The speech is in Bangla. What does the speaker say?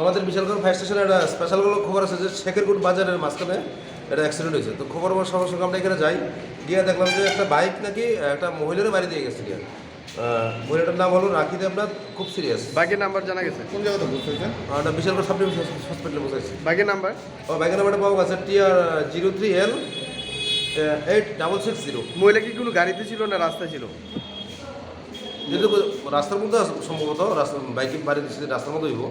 আমাদের বিশালগড় ফায়ার স্টেশনে একটা স্পেশাল কোনো খবর আছে যে শেখেরকুট বাজারের মাঝখানে একটা অ্যাক্সিডেন্ট হয়েছে? তো খবর আমার সঙ্গে সঙ্গে আমরা এখানে যাই। গিয়ে দেখলাম যে একটা বাইক নাকি একটা মহিলার বাড়ি দিয়ে গেছে গিয়ে মহিলাটার নাম হলো রাখি দেবনাথ খুব সিরিয়াস বাইকের নাম্বার জানা গেছে। কোন জায়গাতে বুঝতেছেন একটা বিশালগড় সাব ডিভিশন হসপিটালে বসাইছি। বাইকের নাম্বার ও বাইকের নাম্বারটা পাওয়া গেছে T R zero three L eight double six zero মহিলা কি কোনো গাড়িতে ছিল না রাস্তায় ছিল? যেহেতু রাস্তার মধ্যে সম্ভবত রাস্তা বাইকে বাড়ি দিচ্ছে রাস্তার মধ্যে হইব।